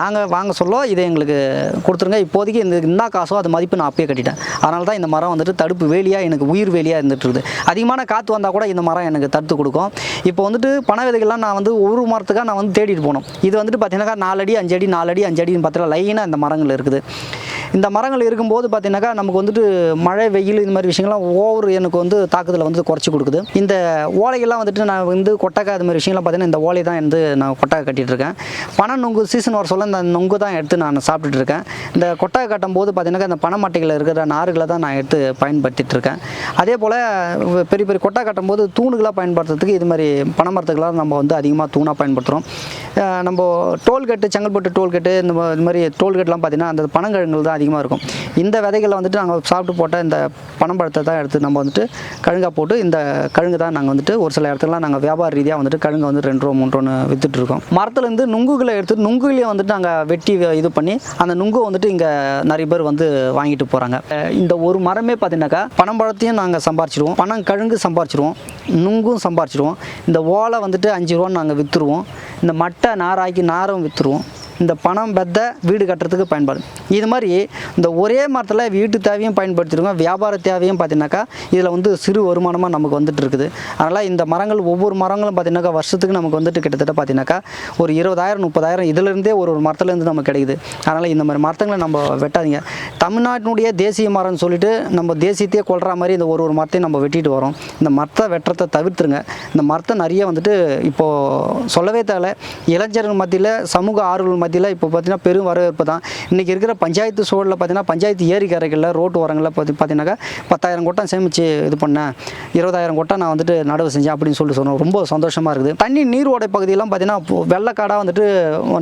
நாங்கள் வாங்க சொல்ல இதை எங்களுக்கு கொடுத்துருங்க. இப்போதைக்கு இந்த என்ன காசோ அது மதிப்பு நான் அப்பயே கட்டிட்டேன். அதனால தான் இந்த மரம் வந்துட்டு தடுப்பு வேலியாக எனக்கு உயிர் வேலியாக இருந்துட்டுருது. அதிகமான காற்று வந்தால் கூட இந்த மரம் எனக்கு தடுத்து கொடுக்கும். இப்போ வந்துட்டு பனை விதைகள்லாம் நான் வந்து ஒரு மரத்துக்காக நான் வந்து தேடிட்டு போனோம். இது வந்துட்டு பார்த்தீங்கன்னாக்கா நாலடி அஞ்சடி நாலடி அஞ்சடின்னு அஞ்சு அடின்னு பார்த்தீங்கன்னா லைனாக இந்த மரங்கள் இருக்குது. இந்த மரங்கள் இருக்கும்போது பார்த்தீங்கன்னாக்கா நமக்கு வந்துட்டு மழை வெயில் இந்த மாதிரி விஷயங்கள்லாம் ஓவர் எனக்கு வந்து தாக்குதலை வந்து குறைச்சி கொடுக்குது. இந்த ஓலைகள்லாம் வந்துட்டு நான் வந்து கொட்டக்கை அது மாதிரி விஷயங்கள்லாம் பார்த்தீங்கன்னா இந்த ஓலை தான் வந்து நான் கொட்டகை கட்டிட்டு இருக்கேன் பனை நொங்கு சீசன் வர சொல்ல இந்த நொங்கு தான் எடுத்து நான் சாப்பிட்டுட்டு இருக்கேன் இந்த கொட்டகை கட்டும் போது பார்த்தீங்கன்னா இந்த பனமாட்டைகளில் இருக்கிற நாறுகளை தான் நான் எடுத்து பயன்படுத்திட்டு இருக்கேன் அதே போல் பெரிய பெரிய கொட்டை கட்டும் போது தூணுகளாக பயன்படுத்துறதுக்கு இது மாதிரி பனைமரத்துக்கெல்லாம் நம்ம வந்து அதிகமாக தூணாக பயன்படுத்துகிறோம் நம்ம டோல்கேட்டு செங்கல்பட்டு டோல்கேட்டு இந்த இது மாதிரி டோல்கேட்லாம் பார்த்தீங்கன்னா அந்த பனங்கிழங்குகள் தான் அதிகமாக இருக்கும். இந்த விதைகளை வந்துட்டு நாங்கள் சாப்பிட்டு போட்ட இந்த பனம்பழத்தை தான் எடுத்து நம்ம வந்துட்டு கழுங்கா போட்டு இந்த கழுங்கு தான் நாங்கள் வந்துட்டு ஒரு சில இடத்துலலாம் நாங்கள் வியாபார ரீதியாக வந்துட்டு கழுங்கை வந்து ரெண்டு ரூபா மூன்று ரூபா வித்துட்டு இருக்கோம். மரத்துலேருந்து நுங்குகளை எடுத்து நுங்குகளையும் வந்துட்டு நாங்கள் வெட்டி இது பண்ணி அந்த நுங்கு வந்துட்டு இங்கே நிறைய பேர் வந்து வாங்கிட்டு போகிறாங்க இந்த ஒரு மரமே பார்த்தீங்கன்னாக்கா பனம்பழத்தையும் நாங்கள் சம்பாரிச்சிடுவோம் பணம் கழுங்கு சம்பாரிச்சிடுவோம் நுங்கும் சம்பாரிச்சிடுவோம் இந்த ஓலை வந்துட்டு அஞ்சு ரூபான்னு நாங்கள் விற்றுருவோம் இந்த மட்டை நாராக்கி நாரும் விற்றுருவோம் இந்த பணம் பெத்த வீடு கட்டுறதுக்கு பயன்படும் இது மாதிரி இந்த ஒரே மரத்தில் வீட்டு தேவையும் பயன்படுத்திருக்கோம். வியாபார தேவையும் பார்த்தீங்கன்னாக்கா இதில் வந்து சிறு வருமானமாக நமக்கு வந்துட்டு இருக்குது. அதனால் இந்த மரங்கள் ஒவ்வொரு மரங்களும் பார்த்தீங்கன்னாக்கா வருஷத்துக்கு நமக்கு வந்துட்டு கிட்டத்தட்ட பார்த்தீங்கன்னாக்கா ஒரு இருபதாயிரம் முப்பதாயிரம் இதுலேருந்தே ஒரு ஒரு மரத்துலேருந்து நமக்கு கிடைக்குது. அதனால் இந்த மாதிரி மரத்துங்களை நம்ம வெட்டாதீங்க. தமிழ்நாட்டினுடைய தேசிய மரம்னு சொல்லிட்டு நம்ம தேசியத்தையே கொள்கிற மாதிரி இந்த ஒரு ஒரு மரத்தையும் நம்ம வெட்டிட்டு வரோம். இந்த மரத்தை வெட்டுறதை தவிர்த்துருங்க. இந்த மரத்தை நிறைய வந்துட்டு இப்போது சொல்லவே தேவை இளைஞர்கள் மத்தியில் சமூக ஆர்வல் மத்தியில் இப்போ பார்த்தீங்கன்னா பெரும் வரவேற்பு தான். இன்றைக்கி இருக்கிற பஞ்சாயத்து சூழலில் பார்த்தீங்கன்னா பஞ்சாயத்து ஏரி கரைகளில் ரோட்டு ஓரங்களில் பார்த்து பார்த்தீங்கன்னாக்கா பத்தாயிரம் கொட்டம் சேமித்து இது பண்ணேன் இருபதாயிரம் கொட்டம் நான் வந்துட்டு நடவு செஞ்சேன் அப்படின்னு சொல்லிட்டு சொன்னோம். ரொம்ப சந்தோஷமாக இருக்குது. தண்ணி நீரோடை பகுதியெல்லாம் பார்த்தீங்கன்னா வெள்ளக்காடாக வந்துட்டு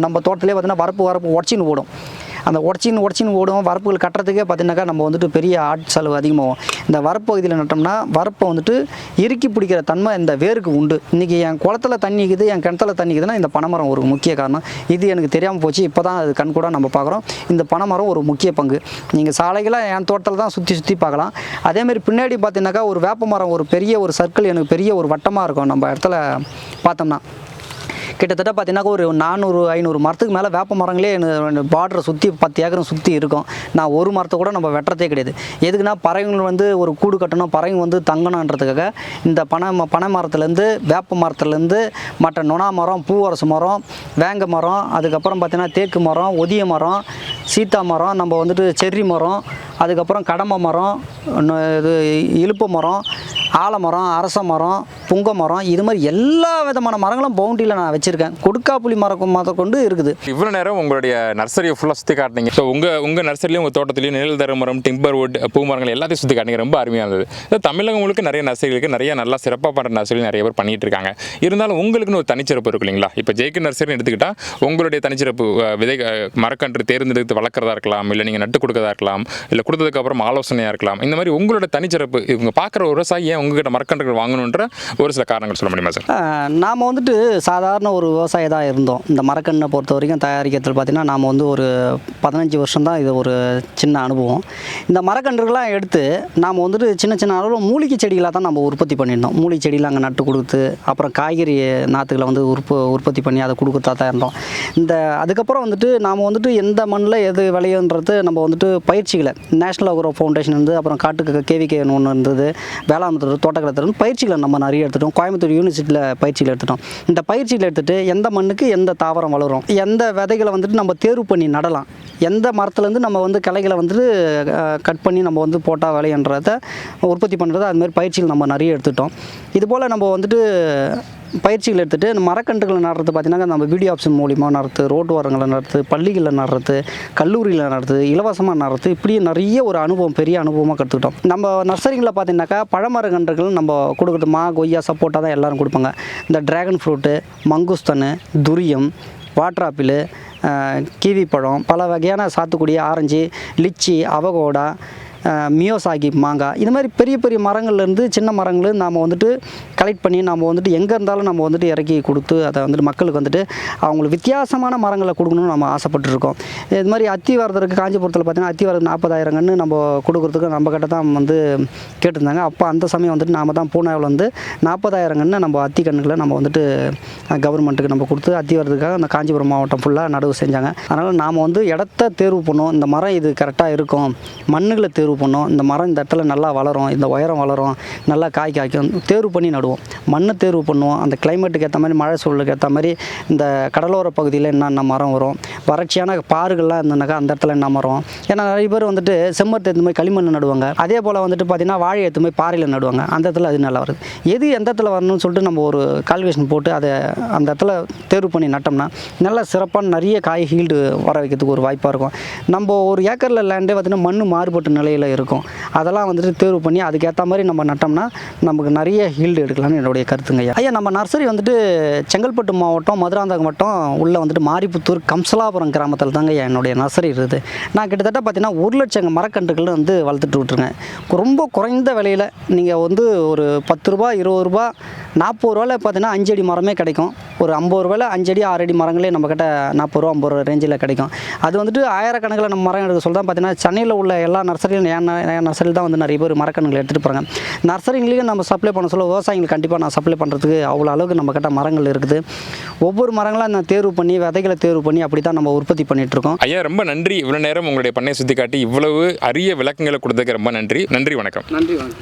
நம்ம தோட்டத்திலே பார்த்தீங்கன்னா வரப்பு வரப்பு உடச்சின்னு ஓடும். அந்த உடச்சின்னு உடச்சின்னு ஓடும். வரப்புகள் கட்டுறதுக்கே பார்த்தீங்கன்னாக்கா நம்ம வந்துட்டு பெரிய ஆட் செலவு அதிகமாகும். இந்த வரப்பகுதியில் நட்டோம்னா வரப்பை வந்துட்டு இறுக்கி பிடிக்கிற தன்மை இந்த வேருக்கு உண்டு. இன்றைக்கி என் குளத்துல தண்ணி இருக்குது என் கிணத்துல தண்ணி இருக்குதுன்னா இந்த பனைமரம் ஒரு முக்கிய காரணம். இது எனக்கு தெரியாமல் போச்சு. இப்போ தான் அது கண்கூட நம்ம பார்க்குறோம். இந்த பனைமரம் ஒரு முக்கிய பங்கு. நீங்கள் சாலைகளாக என் தோட்டத்தில் தான் சுற்றி சுற்றி பார்க்கலாம் அதேமாதிரி பின்னாடி பார்த்தீங்கன்னாக்கா ஒரு வேப்ப மரம் ஒரு பெரிய ஒரு சர்க்கிள் எனக்கு பெரிய ஒரு வட்டமாக இருக்கும். நம்ம இடத்துல பார்த்தோம்னா. கிட்டத்தட்ட பார்த்தீங்கன்னா ஒரு நானூறு ஐநூறு மரத்துக்கு மேலே வேப்ப மரங்களே பார்டரை சுற்றி பத்து ஏக்கரும் சுற்றி இருக்கும். நான் ஒரு மரத்தை கூட நம்ம வெட்டுறதே கிடையாது. எதுக்குன்னா பறவைகள் வந்து ஒரு கூடு கட்டணும் பறவைங்க வந்து தங்கணுன்றதுக்காக இந்த பனை ம- பனை மரத்துலேருந்து வேப்ப மரத்துலேருந்து மற்ற நொணா மரம் பூவரசு மரம் வேங்க மரம் அதுக்கப்புறம் பார்த்தீங்கன்னா தேக்கு மரம் ஒதிய மரம் சீத்தா மரம் நம்ம வந்துட்டு செர்ரி மரம் அதுக்கப்புறம் கடம்ப மரம் இன்னும் இது இழுப்பு மரம் ஆலமரம் அரச மரம் புங்க மரம் இது மாதிரி எல்லா விதமான மரங்களும் பவுண்டரியில் நான் வச்சுருக்கேன். கொடுக்காப்புளி மரம் மரம் கொண்டு இருக்குது. இவ்வளோ நேரம் உங்களுடைய நர்சரியை ஃபுல்லாக சுற்றி காட்டினீங்க. ஸோ உங்கள் உங்கள் நர்சரிலையும் உங்கள் தோட்டத்துலையும் நிழல் தர மரம் டிம்பர் வுட் பூ மரங்கள் எல்லாத்தையும் சுற்றி காட்டினீங்க. ரொம்ப அருமையாக இருந்தது. தமிழகம் முழுக்க நிறைய நர்சரி இருக்குது நிறைய நல்லா சிறப்பாக பண்ணுற நர்சரி நிறைய பேர் பண்ணிகிட்டு இருக்காங்க. இருந்தாலும் உங்களுக்குன்னு ஒரு தனிச்சிறப்பு இருக்கு இல்லைங்களா? இப்போ ஜெய்க்கு நர்சரின்னு எடுத்துக்கிட்டால் உங்களுடைய தனிச்சிறப்பு விதை மரக்கன்று தேர்ந்தெடுத்து வளர்க்குறதா இருக்கலாம் இல்லை நீங்கள் நட்டு கொடுக்கறதா இருக்கலாம் இல்லை கொடுத்ததுக்கு அப்புறம் ஆலோசனையாக இருக்கலாம். இந்த மாதிரி உங்களோட தனிச்சிறப்பு இவங்க பார்க்குற ஒரு விவசாயி ஏன் உங்ககிட்ட மரக்கன்றுகள் வாங்கணுன்ற ஒரு சில காரணங்கள் சொல்ல முடியுமா சார்? நாம் வந்துட்டு சாதாரண ஒரு விவசாயி தான் இருந்தோம். இந்த மரக்கண்ணை பொறுத்த வரைக்கும் தயாரிக்கிறதுல பார்த்திங்கன்னா நாம் வந்து ஒரு பதினஞ்சு வருஷம் தான் இது ஒரு சின்ன அனுபவம். இந்த மரக்கன்றுகள்லாம் எடுத்து நாம் வந்துட்டு சின்ன சின்ன அளவில் மூலிகை செடிகளாக தான் நம்ம உற்பத்தி பண்ணியிருந்தோம். மூலிகை செடியில் அங்கே நட்டு கொடுத்து அப்புறம் காய்கறி நாற்றுகளை வந்து உற்ப உற்பத்தி பண்ணி அதை கொடுக்கறதா தான் இருந்தோம். இந்த அதுக்கப்புறம் வந்துட்டு நாம் வந்துட்டு எந்த மண்ணில் எது விளையுன்றது நம்ம வந்துட்டு பயிற்சிகளை நேஷனல் அக்ரோ ஃபவுண்டேஷன் இருந்து அப்புறம் காட்டுக்கு கேவிகே ஒன்று இருந்தது. வேளாண் தோட்டக்கலை பயிற்சிகளை நம்ம நிறைய எடுத்துட்டோம். கோயம்புத்தூர் யூனிவர்சிட்டியில் பயிற்சியில் எடுத்துட்டோம். இந்த பயிற்சியில் எடுத்துகிட்டு எந்த மண்ணுக்கு எந்த தாவரம் வளரும் எந்த விதைகளை வந்துட்டு நம்ம தேர்வு பண்ணி நடலாம் எந்த மரத்துலேருந்து நம்ம வந்து கிளைகளை வந்துட்டு கட் பண்ணி நம்ம வந்து போட்டால் விளையன்றதை உற்பத்தி பண்ணுறது அதுமாதிரி பயிற்சிகள் நம்ம நிறைய எடுத்துட்டோம். இதுபோல் நம்ம வந்துட்டு பயிற்சிகள் எடுத்துகிட்டு இந்த மரக்கன்றுகளை நடுறது பார்த்தீங்கன்னா நம்ம வீடியோ ஆப்ஷன் மூலிமா நடுறது ரோட்டு ஓரங்களை நடுறது பள்ளிகளில் நடுறது கல்லூரியில் நடுறது இலவசமாக நடுறது இப்படியே நிறைய ஒரு அனுபவம் பெரிய அனுபவமாக கற்றுக்கிட்டோம் நம்ம நர்சரிங்களில் பார்த்தீங்கன்னாக்கா பழமரக்கன்றுகள் நம்ம கொடுக்குறது மா கொய்யா சப்போட்டா தான் எல்லோரும் கொடுப்பாங்க. இந்த ட்ராகன் ஃப்ரூட்டு மங்குஸ்தனு துரியம் வாட்டர் ஆப்பிள் கிவி பழம் பல வகையான சாத்துக்குடி ஆரஞ்சு லிச்சி அவகோடா மியோசாகி மாங்காய் இது மாதிரி பெரிய பெரிய மரங்கள்லேருந்து சின்ன மரங்கள் நாம் வந்துட்டு கலெக்ட் பண்ணி நம்ம வந்துட்டு எங்கே இருந்தாலும் நம்ம வந்துட்டு இறக்கி கொடுத்து அதை வந்துட்டு மக்களுக்கு வந்துட்டு அவங்களுக்கு வித்தியாசமான மரங்களை கொடுக்கணும்னு நம்ம ஆசைப்பட்டுருக்கோம். இது மாதிரி அத்தி வரதற்கு காஞ்சிபுரத்தில் பார்த்தீங்கன்னா அத்தி வரது நாற்பதாயிரம் கன்று நம்ம கொடுக்குறதுக்கு நம்ம கிட்ட தான் வந்து கேட்டிருந்தாங்க. அப்போ அந்த சமயம் வந்துட்டு நாம் தான் பூனாவில் வந்து நாற்பதாயிரம் கன்று நம்ம அத்தி கண்ணுகளை நம்ம வந்துட்டு கவர்மெண்ட்டுக்கு நம்ம கொடுத்து அத்தி வரதுக்காக அந்த காஞ்சிபுரம் மாவட்டம் ஃபுல்லாக நடவு செஞ்சாங்க. அதனால் நாம் வந்து இடத்த தேர்வு பண்ணோம். இந்த மரம் இது கரெக்டாக இருக்கும். மண்ணுகளை தேர்வு தேர்வு பண்ணோம். இந்த மரம் இந்த இடத்துல நல்லா வளரும் இந்த உயரம் வளரும் நல்லா காய் காய்க்கும். தேர்வு பண்ணி நடுவோம். மண்ணை தேர்வு பண்ணுவோம். அந்த கிளைமேட்டுக்கு ஏற்ற மாதிரி மழை சூழலுக்கு ஏற்ற மாதிரி இந்த கடலோர பகுதியில் என்னென்ன மரம் வரும் வறட்சியான பாறுகள்லாம் இருந்ததுனாக்கா அந்த இடத்துல என்ன மரம் ஏன்னா நிறைய பேர் வந்துட்டு செம்மரத்தை எடுத்து போய் களிமண் நடுவாங்க. அதே போல் வந்துட்டு பார்த்திங்கன்னா வாழை எடுத்து போய் பாறையில் நடுவாங்க. அந்த இடத்துல அது நல்லா வருது. எது எந்த இடத்துல வரணும்னு சொல்லிட்டு நம்ம ஒரு கால்குலேஷன் போட்டு அதை அந்த இடத்துல தேர்வு பண்ணி நட்டோம்னா நல்லா சிறப்பான நிறைய காய் ஹீல்டு வர வைக்கிறதுக்கு ஒரு வாய்ப்பாக இருக்கும். நம்ம ஒரு ஏக்கரில் லேண்டே பார்த்திங்கன்னா மண் மாறுபட்ட நிலையில் இருக்கும். அதெல்லாம் வந்துட்டு தேர்வு பண்ணி அதுக்கேற்ற மாதிரி நம்ம நட்டோம்னா நமக்கு நிறைய ஹீல்டு எடுக்கலாம்னு என்னுடைய கருத்துங்க ஐயா. ஐயா நம்ம நர்சரி வந்துட்டு செங்கல்பட்டு மாவட்டம் மதுராந்தகம் வட்டம் உள்ளே வந்துட்டு மாரிப்புத்தூர் கம்சலாபுரம் கிராமத்தில் தாங்க ஐயா என்னுடைய நர்சரி இருக்குது. நான் கிட்டத்தட்ட பார்த்தீங்கன்னா ஒரு லட்சம் மரக்கன்றுகள் வந்து வளர்த்துட்டு விட்ருங்க ரொம்ப குறைந்த விலையில் நீங்கள் வந்து ஒரு பத்து ரூபா இருபது ரூபா நாற்பது ரூபாயில் பார்த்தீங்கன்னா அஞ்சு அடி மரமே கிடைக்கும். ஒரு ஐம்பது ரூபாயில் அஞ்சடி ஆறு அடி மரங்களே நம்மக்கிட்ட நாற்பது ரூபா ஐம்பது ரூபா ரேஞ்சில் கிடைக்கும். அது வந்துட்டு ஆயிரக்கணக்கில் நம்ம மரம் எடுக்க சொல்ல பார்த்தீங்கன்னா சென்னையில் உள்ள எல்லா நர்சரியும் என் நர்சரியில் தான் வந்து நிறைய பேர் மரக்கன்றுகள் எடுத்துகிட்டு போகிறாங்க நர்சரிங்களையும் நம்ம சப்ளை பண்ண சொல்ல விவசாயிகளுக்கு கண்டிப்பாக நான் சப்ளை பண்ணுறதுக்கு அவ்வளோ அளவுக்கு நம்மக்கிட்ட மரங்கள் இருக்குது. ஒவ்வொரு மரங்களாக நான் தேர்வு பண்ணி விதைகளை தேர்வு பண்ணி அப்படி தான் நம்ம உற்பத்தி பண்ணிட்டு இருக்கோம். ஐயா ரொம்ப நன்றி. இவ்வளோ நேரம் உங்களுடைய பண்ணையை சுற்றி காட்டி இவ்வளவு அரிய விளக்கங்களை கொடுத்ததுக்கு ரொம்ப நன்றி. நன்றி வணக்கம். நன்றி வணக்கம்.